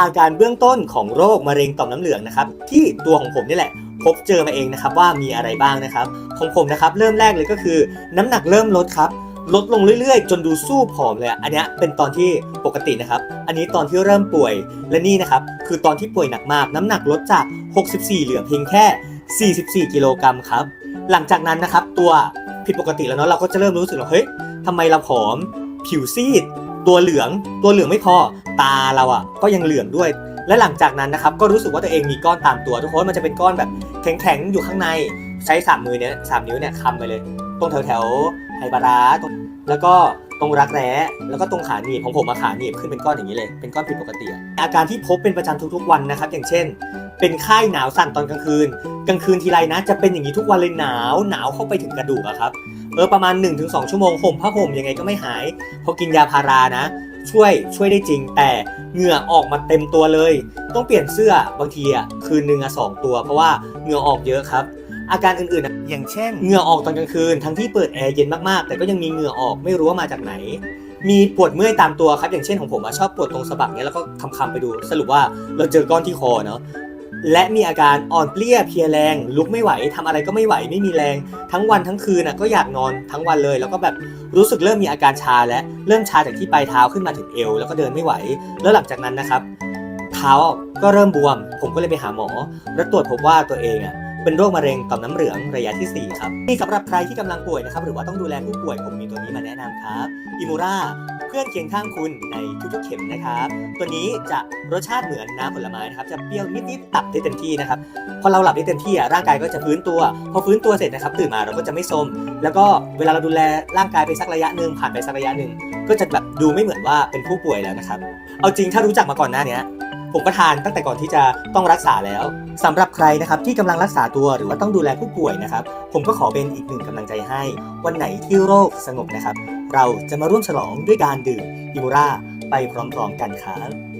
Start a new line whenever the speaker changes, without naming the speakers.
อาการเบื้องต้นของโรคมะเร็งต่อมน้ำเหลืองนะครับที่ตัวของผมนี่แหละ พบเจอมาเองนะครับว่ามีอะไรบ้างนะครับ ของผมนะครับเริ่มแรกเลยก็คือ น้ำหนักเริ่มลดครับลดลงเรื่อยๆ จนดูสู้ผอมเลย อันนี้เป็นตอนที่ปกตินะครับ อันนี้ตอนที่เริ่มป่วย และนี่นะครับ คือตอนที่ป่วยหนักมาก น้ำหนักลดจาก 64 เหลือเพียงแค่ 44 กิโลกรัมครับ หลังจากนั้นนะครับ ตัวผิดปกติแล้วเนาะ เราก็จะเริ่มรู้สึกว่าเฮ้ยทำไมเราผอม ผิวซีด ตัวเหลืองตัวเหลืองไม่พอตาเราอะก็ยังเหลืองด้วย และหลังจากนั้นนะครับก็รู้สึกว่าตัวเองมีก้อนตามตัวทุกคนมันจะเป็นก้อนแบบแข็งๆอยู่ข้างในใช้สามมือเนี้ยสามนิ้วเนี่ยคำไปเลย ตรงแถวแถวไหปลาร้าตรงแล้วก็ตรงรักแร้แล้วก็ตรงขาหนีบของผมมาขาหนีบขึ้นเป็นก้อนอย่างนี้เลยเป็นก้อนผิดปกติอาการที่พบเป็นประจำทุกๆวันนะครับ อย่างเช่น เป็นไข้หนาวสั่นตอนกลางคืน กลางคืนทีไรนะจะเป็นอย่างนี้ทุกวันเลยหนาวหนาวเข้าไปถึงกระดูกอะครับ เออประมาณ 1-2 ชั่วโมงห่มผ้าห่มยังไงก็ไม่หายพอกินยาพารานะ ช่วยช่วยได้จริง แต่เหงื่อออกมาเต็มตัวเลย ต้องเปลี่ยนเสื้อบางทีอะคืนหนึ่งอะสองตัว เพราะว่าเหงื่อออกเยอะครับ อาการอื่นๆอะอย่างเช่นเหงื่อออกตอนกลางคืน ทั้งที่เปิดแอร์เย็นมากๆ แต่ก็ยังมีเหงื่อออกไม่รู้ว่ามาจากไหน มีปวดเมื่อยตามตัวครับอย่างเช่นของผมอะชอบปวดตรงสะบักเนี้ยแล้วก็คำๆไปดู สรุปว่าเราเจอก้อนที่คอเนาะ และมีอาการอ่อนเปลี้ยเพลียแรง ลุกไม่ไหวทำอะไรก็ไม่ไหวไม่มีแรง ทั้งวันทั้งคืนน่ะก็อยากนอนทั้งวันเลย แล้วก็แบบรู้สึกเริ่มมีอาการชาและเริ่มชาจากที่ปลายเท้าขึ้นมาถึงเอว แล้วก็เดินไม่ไหว แล้วหลังจากนั้นนะครับ เท้าก็เริ่มบวม ผมก็เลยไปหาหมอ แล้วตรวจพบว่าตัวเองอะ เป็นโรคมะเร็งต่อมน้ำเหลืองระยะที่ 4 ครับนี่สำหรับใครที่กำลังป่วยนะครับ หรือว่าต้องดูแลผู้ป่วยผมมีตัวนี้มาแนะนำครับอิมูราเพื่อนเคียงข้างคุณในทุกๆเข็มนะครับ ตัวนี้จะรสชาติเหมือนน้ำผลไม้นะครับ จะเปรี้ยวนิดๆตับได้เต็มที่นะครับ พอเราหลับได้เต็มที่อะร่างกายก็จะฟื้นตัว พอฟื้นตัวเสร็จนะครับ ตื่นมาเราก็จะไม่ซมแล้วก็เวลาเราดูแลร่างกายไปสักระยะหนึ่งผ่านไปสักระยะหนึ่งก็จะแบบดูไม่เหมือนว่าเป็นผู้ป่วยแล้วนะครับ เอาจริงถ้ารู้จักมาก่อนหน้านี้ ผมก็ทานตั้งแต่ก่อนที่จะต้องรักษาแล้วสำหรับใครนะครับที่กำลังรักษาตัวหรือว่าต้องดูแลผู้ป่วยนะครับ ผมก็ขอเป็นอีกหนึ่งกำลังใจให้ วันไหนที่โรคสงบนะครับ เราจะมาร่วมฉลองด้วยการดื่มอิมูราไปพร้อมๆกันครับ